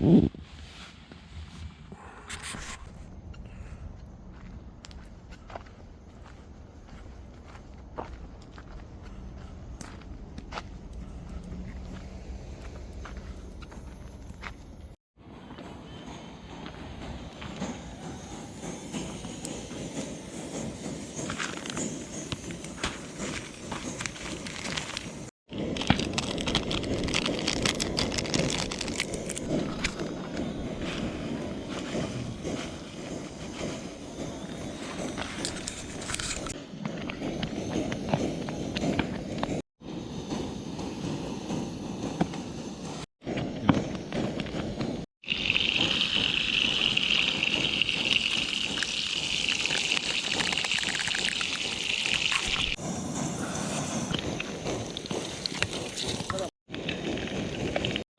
Mm-hmm.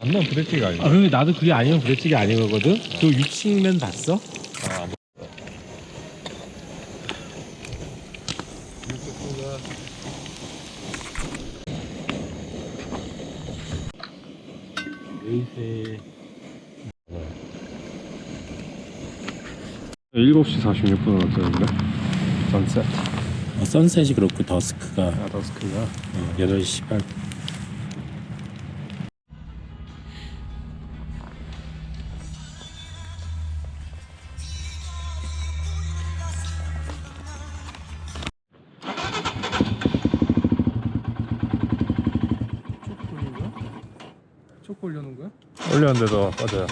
안난 부대찌개가 아니야. 아, 근데 나도 그게 아니면 부대찌개 아니거든. 그 육식면 봤어? 아, 뭐. 에이세. 7시 46분 왔다는데 선셋 어, 선셋이 그렇고 더스크가 아 더스크가 어, 8시 18분. 올려놓은 거야? 올렸는데도 빠져요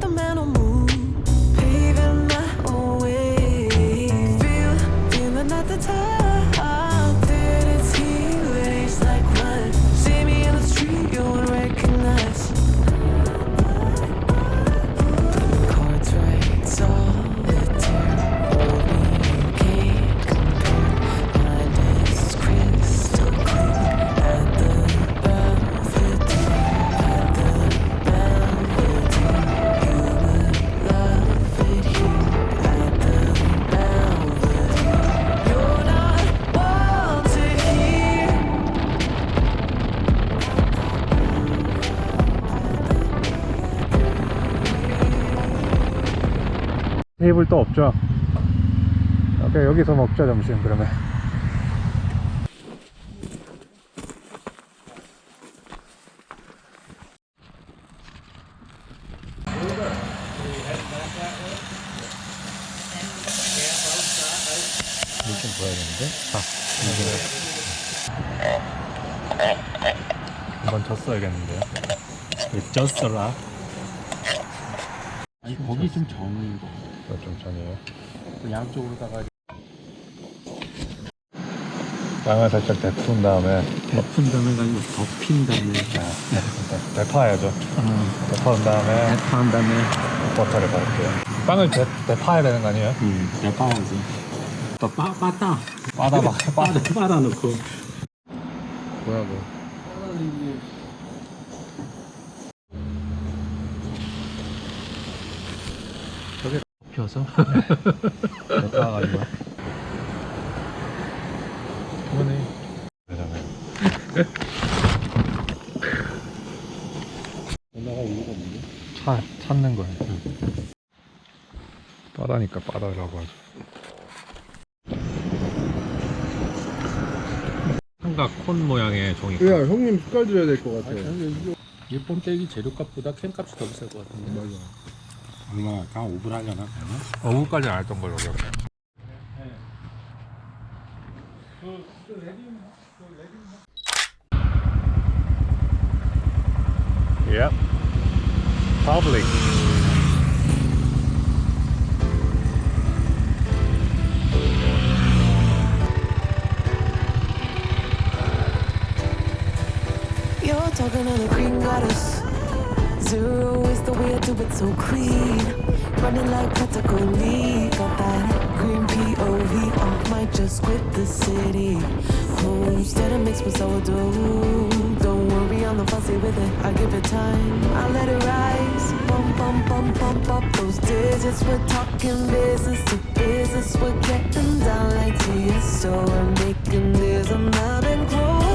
the man 테이블 또 없죠? 오케이 여기서 먹자 점심 그러면 물좀 부어야겠는데? 한번 졌어야겠는데요 왜 쪘어라? 아니 거기 좀 정인 거. 이거 좀 전이에요. 그 양쪽으로다가 빵을 살짝 데푼 다음에 덮은 다음에 아니고 덮인 다음에. 대- 대파야죠. 대파한 다음에 대파한 다음에. 버터를 바를게요. 빵을 대, 대파야 되는 거 아니에요? 음 대파하지. 또 빠, 빠따. 빠다 막 빠다 빠다 넣고. 뭐야 뭐. 펴 서 대파가 아니고 이거네 되잖아요 올라갈 이유가 없는데? 차, 찾는 거예요 빠다니까 빠다라고 하죠 삼각 콘 모양의 종이 야 형님 숟갈 드려야 될 것 같아. 일본 떼기 재료값보다 캔값이 더 비쌀 것 같은데 맞아 얼마나 할까? 5분 하려나? 어, 5분까지 안 했던 걸로 기억해. Yep. Public. You're talking on a green goddess. Zero. Do it so clean. Running like Patagonia. Got that green POV. I might just quit the city. Homestead and mix with sourdough. Don't worry, I'm not fussy with it. I give it time. I let it rise. Bump, bump, bump, bump up those digits. We're talking business to business. We're getting down like TSO. We're making this a and grow.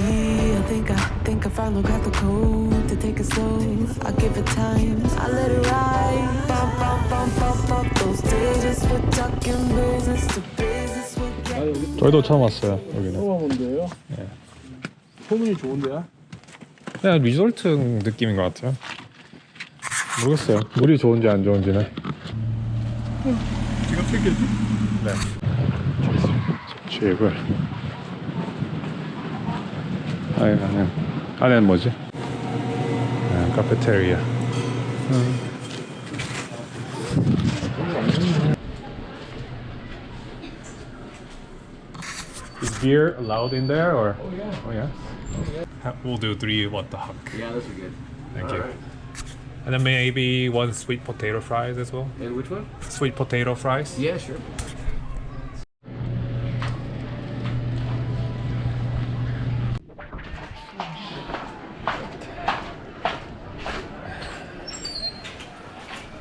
See. I think I think I finally got the code to take it slow. I give it time. I let it ride. Bump, bump, bump, bump, bump. Those stages we're talking business to business. We're getting 저희도 처음 왔어요. 여기는. 처음 온데요? 네. 소문이 좋은데요? 그냥 리조트 느낌인 것 같아요. 모르겠어요. 물이 좋은지 안 좋은지는. 지금 튀겼지? 네. 집 을. 안에는 안에는 뭐지? 아, 카페테리아. Is beer allowed in there or? Oh yeah. Oh yeah. Ha- We'll do three. What the heck? Yeah, those are good. Thank you. And then maybe one sweet potato fries as well. And which one? Sweet potato fries. Yeah, sure.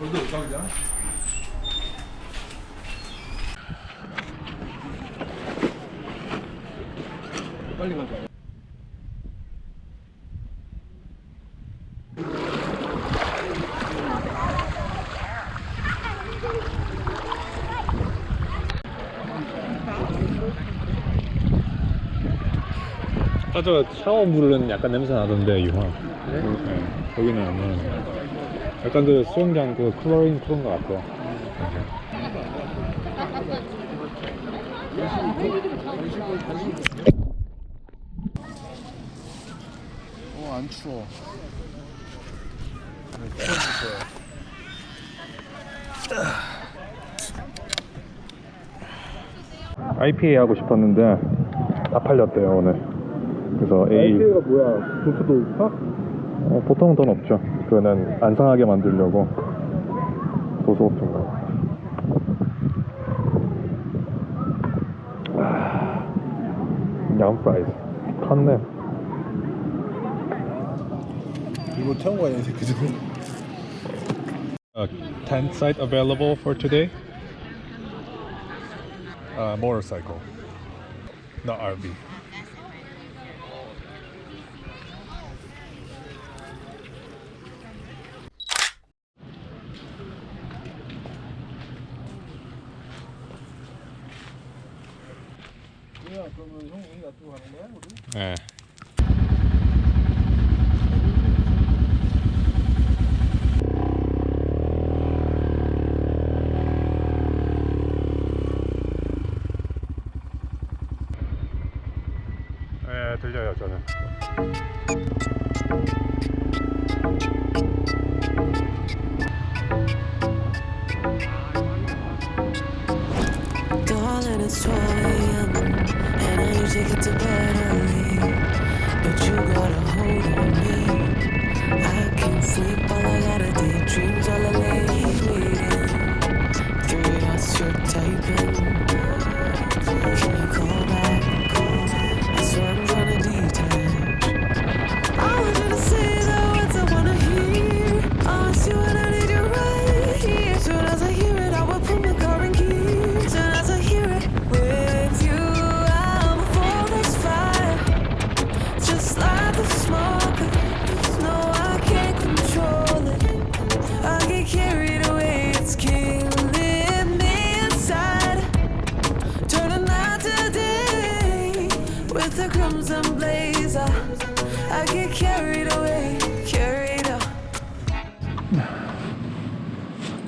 어디 오상이야? 빨리 가자. 아, 저 샤워 물은 약간 냄새 나던데 유황. 네. 거기는 안 나는데. 약간 그 수영장 그 클로린 그런 것 같아요. 어, 안 추워. IPA 하고 싶었는데 다 팔렸대요 오늘. 그래서 A. IPA가 뭐야? 도수도 높아? 어, 보통은 돈 없죠. 그거는 안 상하게 만들려고 도수 없는 거. 양 프라이스 컸네. 이거 태운 거 아니야, 이 새끼들? Uh, tent site available for today? Uh, motorcycle, not RV. 뭐야, 그러면 형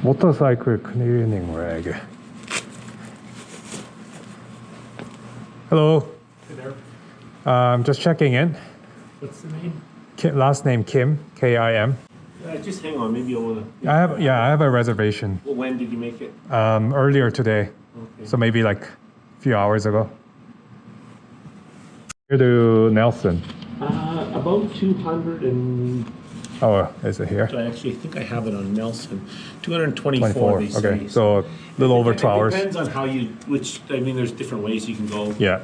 Motorcycle cleaning rag. Hello. Um, just checking in. What's the name? Kim, last name Kim, K I M. Uh, just hang on, maybe you'll wanna. I have yeah, I have a reservation. Well, when did you make it? Um, earlier today, Okay. so maybe like a few hours ago. Here to Nelson. Uh, about 200 and. Oh, is it here? I actually think I have it on Nelson. 224. 24. They say. Okay, so a little over It two hours. Depends on how you, which, I mean, there's different ways you can go. Yeah.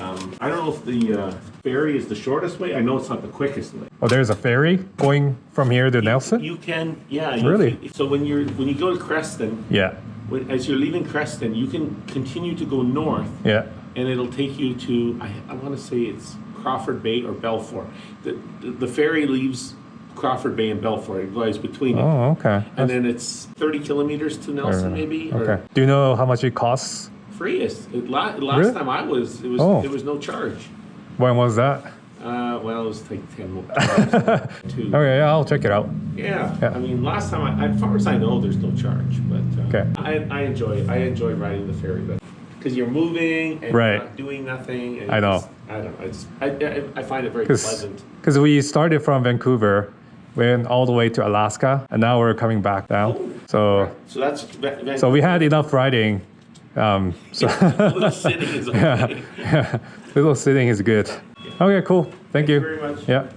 Um, I don't know if the uh, ferry is the shortest way. I know it's not the quickest way. Oh, there's a ferry going from here to Nelson. You can, yeah. you Really? can- so when you're when you go to Creston, Yeah. when, as you're leaving Creston, you can continue to go north Yeah. and it'll take you to I, I want to say it's Crawford Bay or Belfort. The, the the ferry leaves Crawford Bay and Belfort. It goes between it, Oh, okay. and then it's thirty kilometers to Nelson, maybe. or Okay. Do you know how much it costs? Freest. It, la- last Really? time I was, it was Oh. there was no charge. When was that? Uh, well, it was like ten. dollars, Two. Okay, yeah, I'll check it out. Yeah. Yeah. I mean, last time, I, as far as I know, there's no charge. But uh, Okay. I, I enjoy I enjoy riding the ferry, but because you're moving and Right. you're not doing nothing. And I know. it's- I don't know. It's, I, I, I find it very pleasant. Because we started from Vancouver, went all the way to Alaska, and now we're coming back down. So So that's Va- so we had enough riding. Um, so little sitting is okay. yeah, little sitting is good. Okay, cool. Thank, you.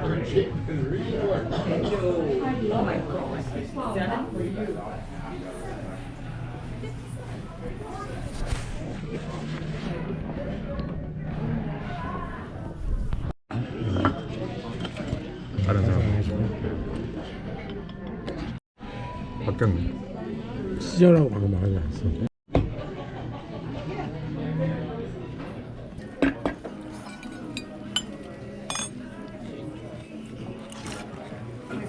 iPhone 4. 다른 사람 바뀌었네. 시절하고 방금 말하지 않았어.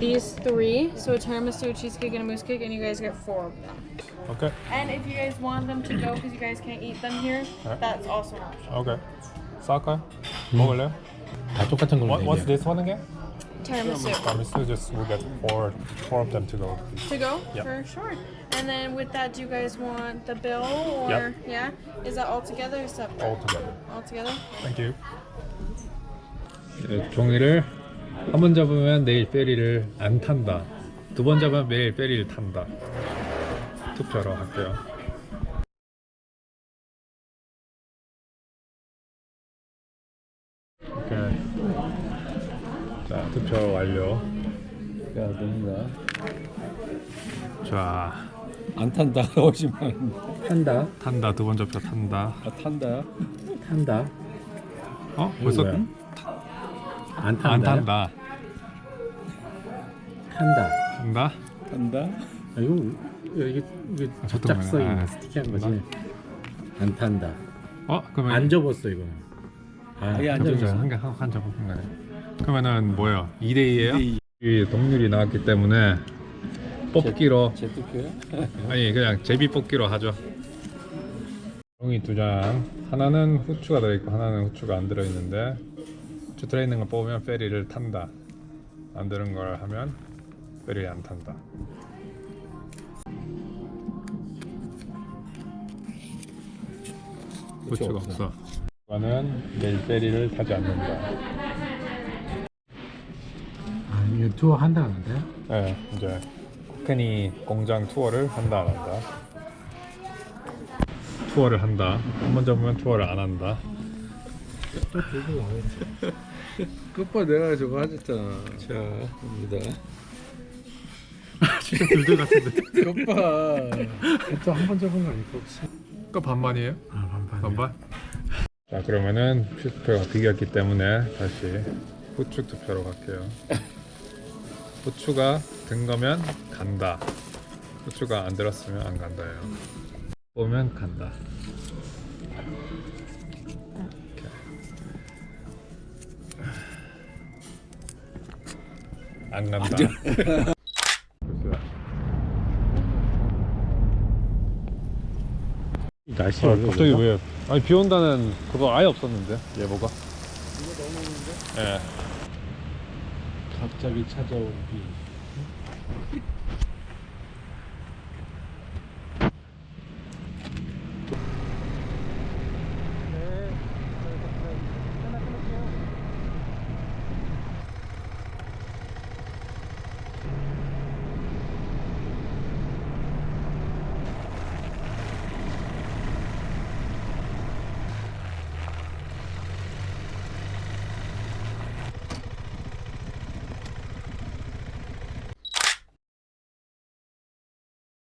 these three. So a tiramisu, a cheesecake, and a mousse cake, and you guys get four of them. Okay. And if you guys want them to go because you guys can't eat them here, that's also an option. Okay. 싸울까요? 먹을래요? 다 똑같은 걸로 What, what's 돼. this one again? Tiramisu. Tiramisu. Just we'll get four, four of them to go. To go? Yep. For sure. And then with that, do you guys want the bill or Yep. yeah? Is that all together or separate? All together. All together? Thank you. 네, 종이를 한 번 잡으면 내일 페리를 안 탄다. 두 번 잡으면 매일 페리를 탄다. 투표로 할게요. 오케이. 자, 투표 완료. 야 너무나. 자, 안 탄다. 오지만 탄다. 탄다. 두 번째 표 탄다. 아 탄다. 탄다. 어? 벌써 뭐야? 안 탄다. 안 탄다. 탄다. 탄다? 탄다. 아 이거 이게 이게 접착성이 몰라. 아, 스티키한 거지. 안 탄다. 어? 그러면 안 접었어 이거. 아, 아예 안 접었어. 한개한 접은 거네. 그러면은 뭐요? 2대 2예요? 이 동률이 나왔기 때문에 뽑기로 제 투표야? 아니 그냥 제비 뽑기로 하죠. 종이 두 장. 하나는 후추가 들어있고 하나는 후추가 안 들어있는데 후추 들어있는 걸 뽑으면 페리를 탄다. 안 들은 걸 하면 페리 안 탄다. 후추가 없어. 이거는 내일 페리를 타지 않는다. 아, 이거 투어 한다 는데? 네, 이제 코케니 공장 투어를 한다 안 한다. 투어를 한다. 한 번 잡으면 투어를 안 한다. 끝봐 내가 저거 하셨잖아. 자, 갑니다. 진짜 들들 같은데. 끝봐. 또한번 잡은 거 아닐까 혹시? 그 반반이에요? 아 반반. 반반? 자 그러면은 투표가 비겼기 때문에 다시 후추 투표로 갈게요. 후추가 든 거면 간다. 후추가 안 들었으면 안 간다예요. 보면 간다. 안 간다. 날씨 아, 갑자기 왜? 아니 비 온다는 그거 아예 없었는데 예보가. 이거 너무 오는데? 예. 갑자기 찾아온 비.